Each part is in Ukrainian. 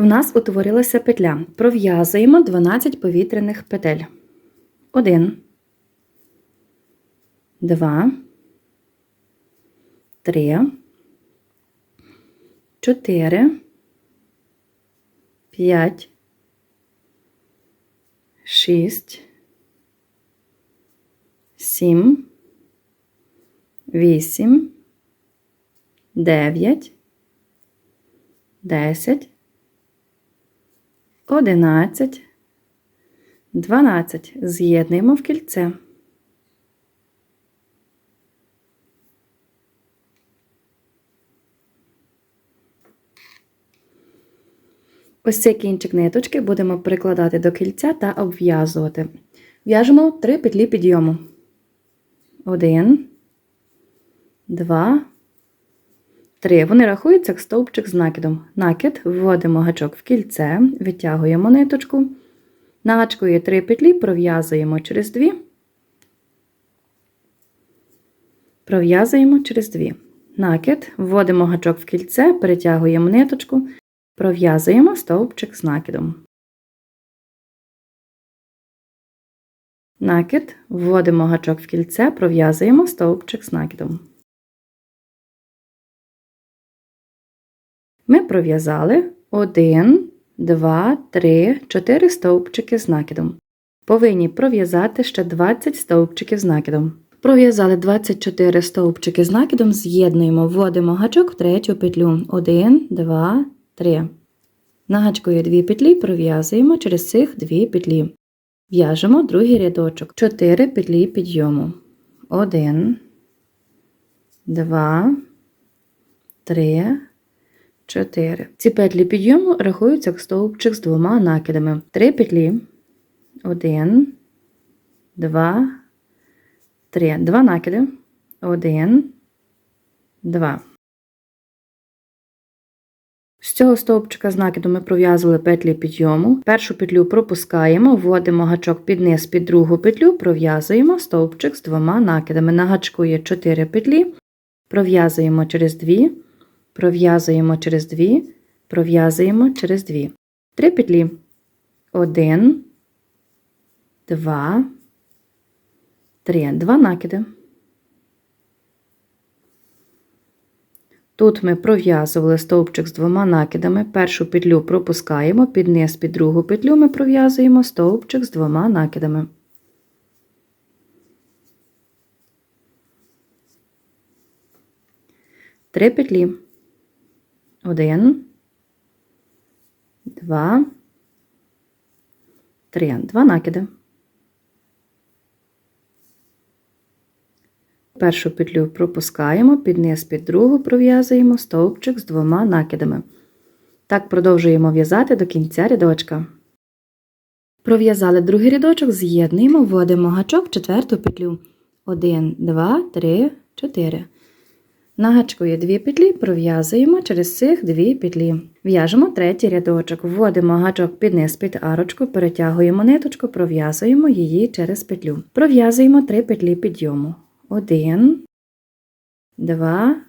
В нас утворилася петля. Пров'язуємо 12 повітряних петель. 1, 2, 3, 4, 5, 6, 7, 8, 9, 10, 11, 12. З'єднуємо в кільце. Ось цей кінчик ниточки будемо прикладати до кільця та обв'язувати. В'яжемо 3 петлі підйому. 1, 2, 3. Вони рахуються як стовпчик з накидом. Накид вводимо гачок в кільце, витягуємо ниточку. На гачку є 3 петлі, пров'язуємо через 2. Пров'язуємо через 2. Накид, вводимо гачок в кільце, перетягуємо ниточку, пров'язуємо стовпчик з накидом. Накид, вводимо гачок в кільце, пров'язуємо стовпчик з накидом. Ми пров'язали 1, 2, 3, 4 стовпчики з накидом. Повинні пров'язати ще 20 стовпчиків з накидом. Пров'язали 24 стовпчики з накидом, з'єднуємо, вводимо гачок в третю петлю. 1, 2, 3. На гачку є 2 петлі, пров'язуємо через цих 2 петлі. В'яжемо другий рядочок. 4 петлі підйому. 1, 2, 3, 4. Ці петлі підйому рахуються як стовпчик з двома накидами. 3 петлі. 1, 2, 3. Два накиди. 1, 2. З цього стовпчика з накиду ми пров'язували петлі підйому. Першу петлю пропускаємо, вводимо гачок під низ під другу петлю, пров'язуємо стовпчик з двома накидами. На гачку є 4 петлі, пров'язуємо через 2, пров'язуємо через 2, пров'язуємо через 2. 3 петлі. 1, 2, 3. Два накиди. Тут ми пров'язували стовпчик з двома накидами. Першу петлю пропускаємо, під низ під другу петлю ми пров'язуємо стовпчик з двома накидами. Три петлі. Один, два, три. Два накиди. Першу петлю пропускаємо, під низ під другу пров'язуємо стовпчик з двома накидами. Так продовжуємо в'язати до кінця рядочка. Пров'язали другий рядочок, з'єднуємо, вводимо гачок в четверту петлю. 1, 2, 3, 4. На гачку є дві петлі, пров'язуємо через цих дві петлі. В'яжемо третій рядочок, вводимо гачок під низ під арочку, перетягуємо ниточку, пров'язуємо її через петлю. Пров'язуємо три петлі підйому. Один, два,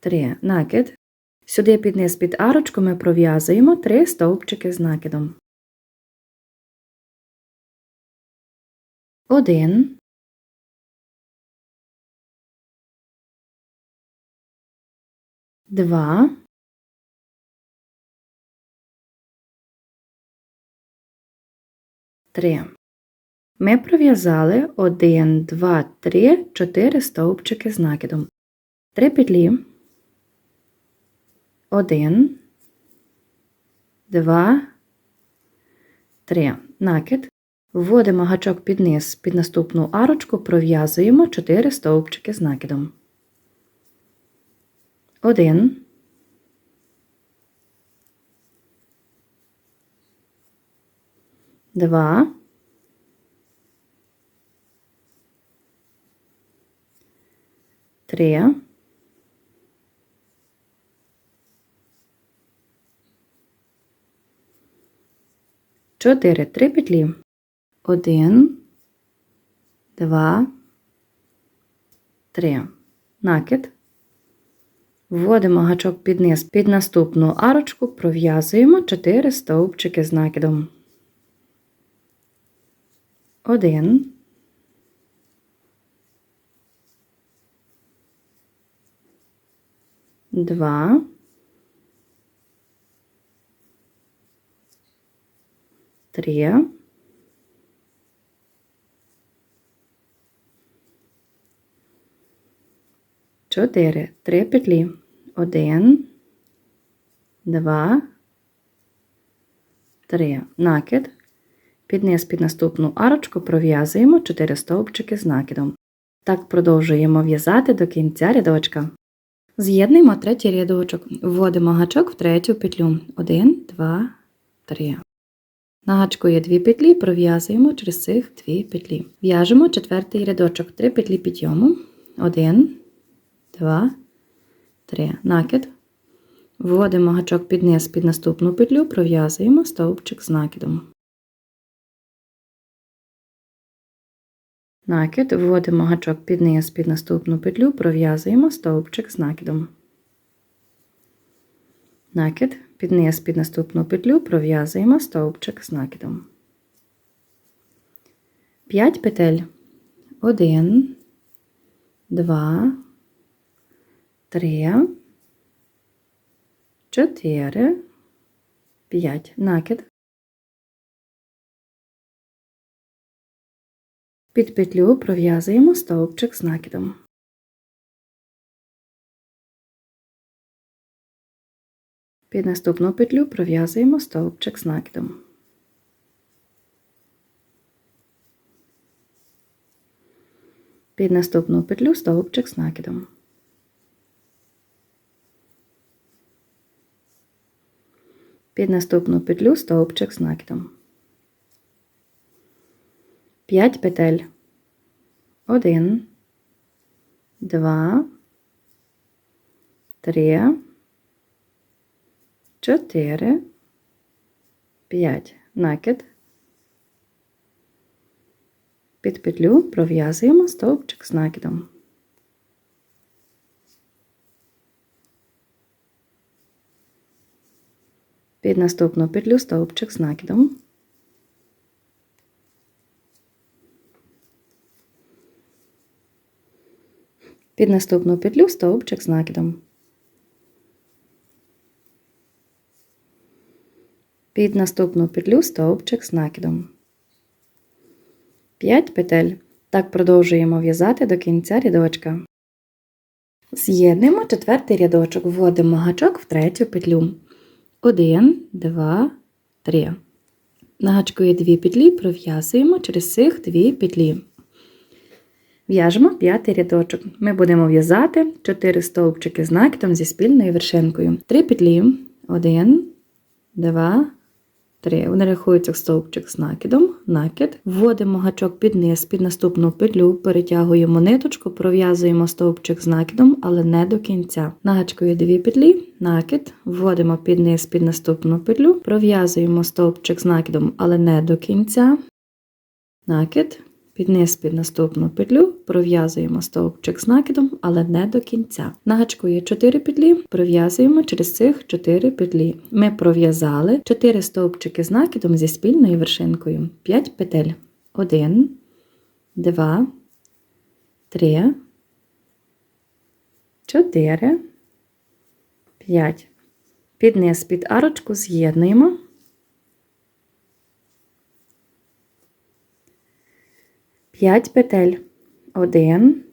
три. Накид. Сюди під низ під арочку ми пров'язуємо три стовпчики з накидом. Один. Два. Три. Ми пров'язали 1, 2, 3, 4 стовпчики з накидом. 3 петлі. 1, 2, 3. Накид. Вводимо гачок під низ під наступну арочку, пров'язуємо 4 стовпчики з накидом. 1, 2, три, чотири, три петлі. Один, два, три. Накид. Вводимо гачок під низ під наступну арочку, пров'язуємо 4 стовпчики з накидом. 1 2 3 4 3 петлі 1 2 3 накид під низ під наступну арочку пров'язуємо 4 стовпчики з накидом. Так продовжуємо в'язати до кінця рядочка. З'єднуємо третій рядочок. Вводимо гачок в третю петлю. 1, 2, 3. На гачку є дві петлі, пров'язуємо через цих дві петлі. В'яжемо четвертий рядочок, 3 петлі підйому. 1, 2, 3. Накид. Вводимо гачок під низ під наступну петлю, пров'язуємо стовпчик з накидом. Накид, вводимо гачок під низ під наступну петлю, пров'язуємо стовпчик з накидом. Накид, під низ під наступну петлю, пров'язуємо стовпчик з накидом. 5 петель. 1, 2, 3, 4, 5. Накид. Під петлю пров'язуємо стовпчик з накидом. Під наступну петлю пров'язуємо стовпчик з накидом. Під наступну петлю стовпчик з накидом. Під наступну петлю стовпчик з накидом. 5 петель. 1, 2, 3, 4, 5. Накид. Під петлю пров'язуємо стовпчик з накидом. Під наступну петлю стовпчик з накидом. Під наступну петлю стовпчик з накидом. Під наступну петлю стовпчик з накидом. 5 петель. Так продовжуємо в'язати до кінця рядочка. З'єднуємо четвертий рядочок, вводимо гачок в третю петлю. 1, 2, 3. На дві петлі, пров'язуємо через цих дві петлі. В'яжемо п'ятий рядочок. Ми будемо в'язати 4 стовпчики з накидом зі спільною вершинкою. Три петлі. 1, 2, 3. Вони рахуються стовпчик з накидом, накид. Вводимо гачок під низ, під наступну петлю, перетягуємо ниточку, пров'язуємо стовпчик з накидом, але не до кінця. На гачку є 2 петлі, накид. Вводимо під низ, під наступну петлю, пров'язуємо стовпчик з накидом, але не до кінця. Накид під низ під наступну петлю пров'язуємо стовпчик з накидом, але не до кінця. На гачку є 4 петлі, пров'язуємо через цих 4 петлі. Ми пров'язали 4 стовпчики з накидом зі спільною вершинкою. 5 петель. 1, 2, 3, 4, 5. Під під арочку з'єднуємо. 5 петель. 1,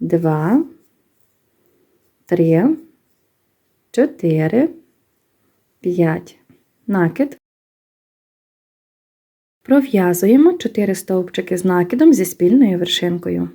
2, 3, 4, 5. Накид. Пров'язуємо 4 стовпчики з накидом зі спільною вершинкою.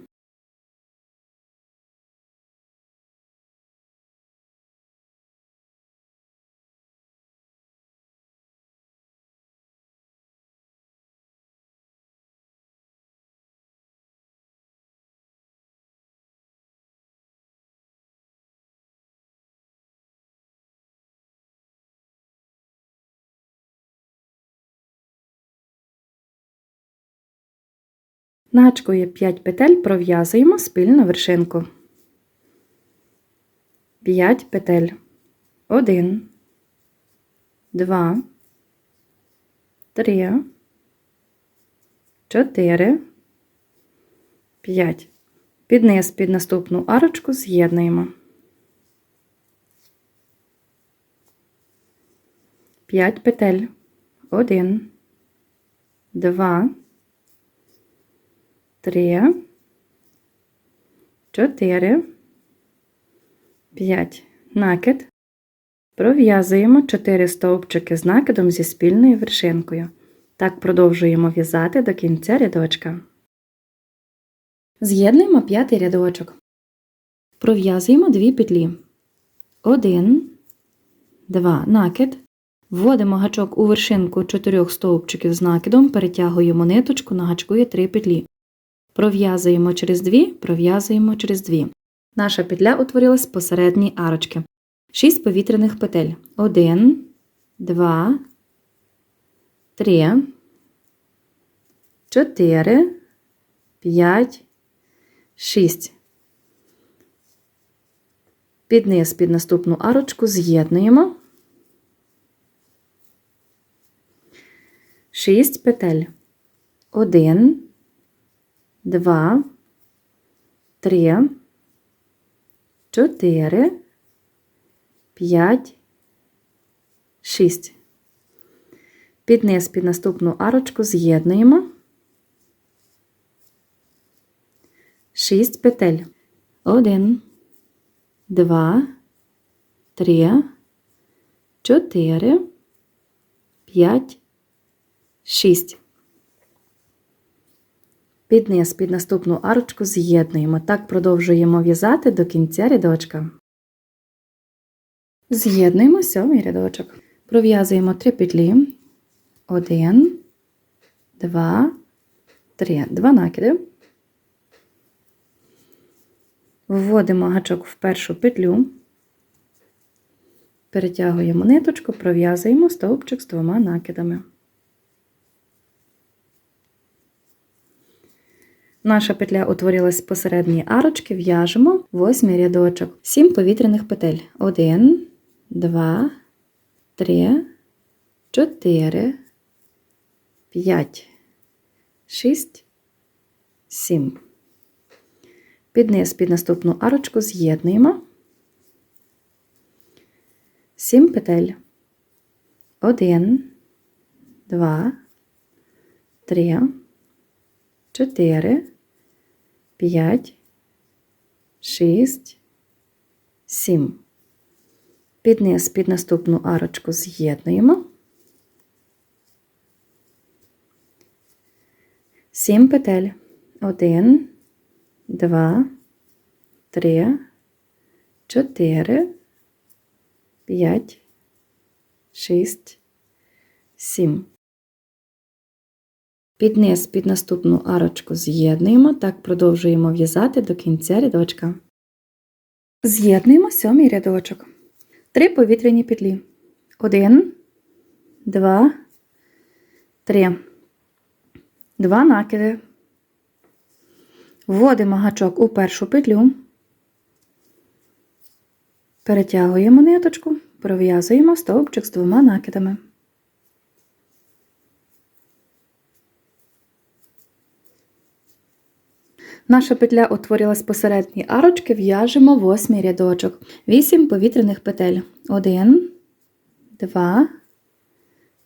На гачку є 5 петель, пров'язуємо спільну вершинку. 5 петель. 1, 2, 3, 4, 5. Під низ під наступну арочку з'єднуємо. 5 петель. 1, 2, 3, 4, 5. Накид. Пров'язуємо 4 стовпчики з накидом зі спільною вершинкою. Так продовжуємо в'язати до кінця рядочка. З'єднуємо п'ятий рядочок. Пров'язуємо дві петлі. 1, 2, накид. Вводимо гачок у вершинку 4 стовпчиків з накидом, перетягуємо ниточку, на гачку є 3 петлі. Пров'язуємо через 2, пров'язуємо через 2. Наша петля утворилась посередній арочки. 6 повітряних петель. 1, 2, 3, 4, 5, 6. Під низ під наступну арочку з'єднуємо 6 петель. 1, 2, 3, 4, 5, 6. Під низ під наступну арочку з'єднуємо. 6 петель. 1, 2, 3, 4, 5, 6. Під низ під наступну арочку з'єднуємо. Так продовжуємо в'язати до кінця рядочка. З'єднуємо сьомий рядочок. Пров'язуємо 3 петлі. 1, 2, 3. Два накиди. Вводимо гачок в першу петлю. Перетягуємо ниточку, пров'язуємо стовпчик з двома накидами. Наша петля утворилась посередній арочки, в'яжемо восьмий рядочок, 7 повітряних петель. 1, 2, 3, 4, 5, 6, 7. Під низ під наступну арочку з'єднуємо 7 петель. 1, 2, 3, 4, 5, 6, 7. Під низ під наступну арочку з'єднуємо. 7 петель. 1, 2, 3, 4, 5, 6, 7. Під низ під наступну арочку з'єднуємо, так продовжуємо в'язати до кінця рядочка. З'єднуємо сьомий рядочок. Три повітряні петлі. 1, 2, 3. Два накиди. Вводимо гачок у першу петлю. Перетягуємо ниточку, пров'язуємо стовпчик з двома накидами. Наша петля утворилась посередній арочки, в'яжемо восьмий рядочок. 8 повітряних петель. 1, 2,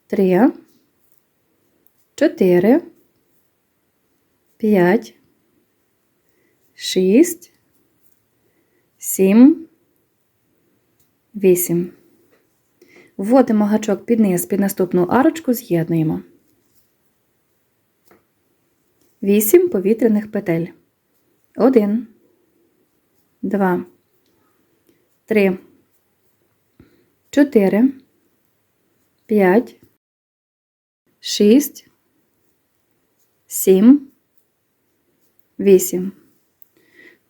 3, 4, 5, 6, 7, 8. Вводимо гачок під низ під наступну арочку, з'єднуємо. 8 повітряних петель. 1, 2, 3, 4, 5, 6, 7, 8.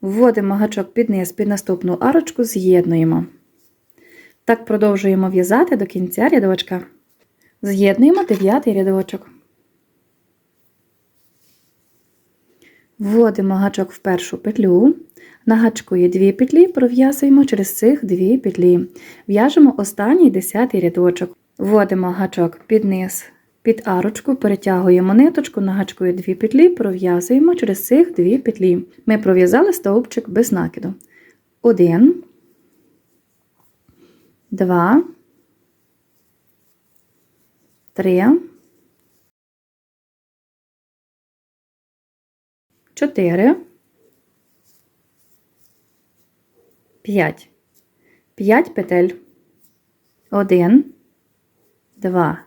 Вводимо гачок під низ під наступну арочку, з'єднуємо. Так продовжуємо в'язати до кінця рядочка. З'єднуємо дев'ятий рядочок. Вводимо гачок в першу петлю. На гачку є дві петлі, пров'язуємо через цих дві петлі. В'яжемо останній десятий рядочок. Вводимо гачок під низ, під арочку, перетягуємо ниточку, на гачку є дві петлі, пров'язуємо через цих дві петлі. Ми пров'язали стовпчик без накиду. Один, два, три, чотири, п'ять. П'ять петель. Один, два,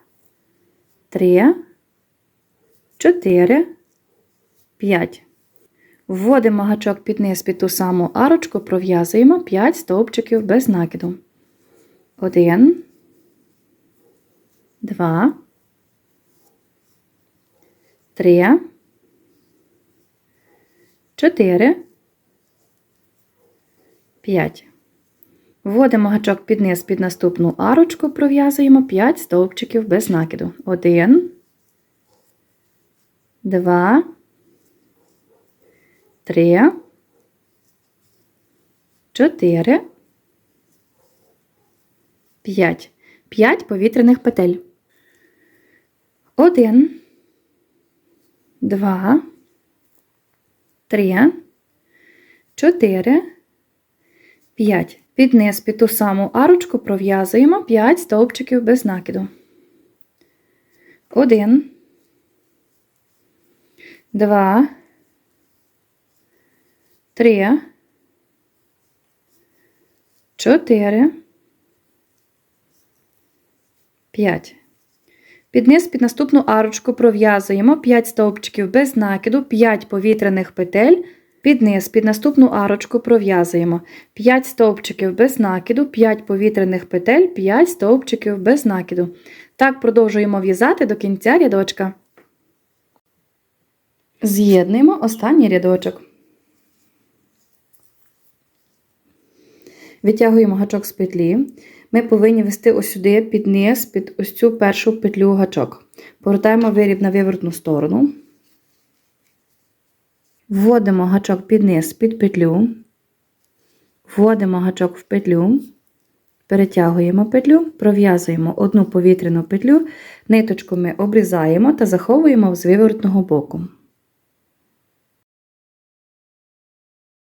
три, чотири, п'ять. Вводимо гачок під низ під ту саму арочку, пров'язуємо 5 стовпчиків без накиду. Один, два, три, чотири, п'ять. Вводимо гачок під низ під наступну арочку, пров'язуємо 5 стовпчиків без накиду. Один, два, три, чотири, п'ять. П'ять повітряних петель. Один, два, три, чотири, п'ять. Під низ під ту саму арочку пров'язуємо 5 стовпчиків без накиду. Один, два, три, чотири, п'ять. Під низ під наступну арочку пров'язуємо 5 стовпчиків без накиду, 5 повітряних петель. Під низ під наступну арочку пров'язуємо 5 стовпчиків без накиду, 5 повітряних петель, 5 стовпчиків без накиду. Так продовжуємо в'язати до кінця рядочка. З'єднуємо останній рядочок. Витягуємо гачок з петлі. Ми повинні вести ось сюди під низ, під ось цю першу петлю гачок. Повертаємо виріб на вивертну сторону. Вводимо гачок під низ під петлю, вводимо гачок в петлю, перетягуємо петлю, пров'язуємо одну повітряну петлю, ниточку ми обрізаємо та заховуємо з вивертного боку.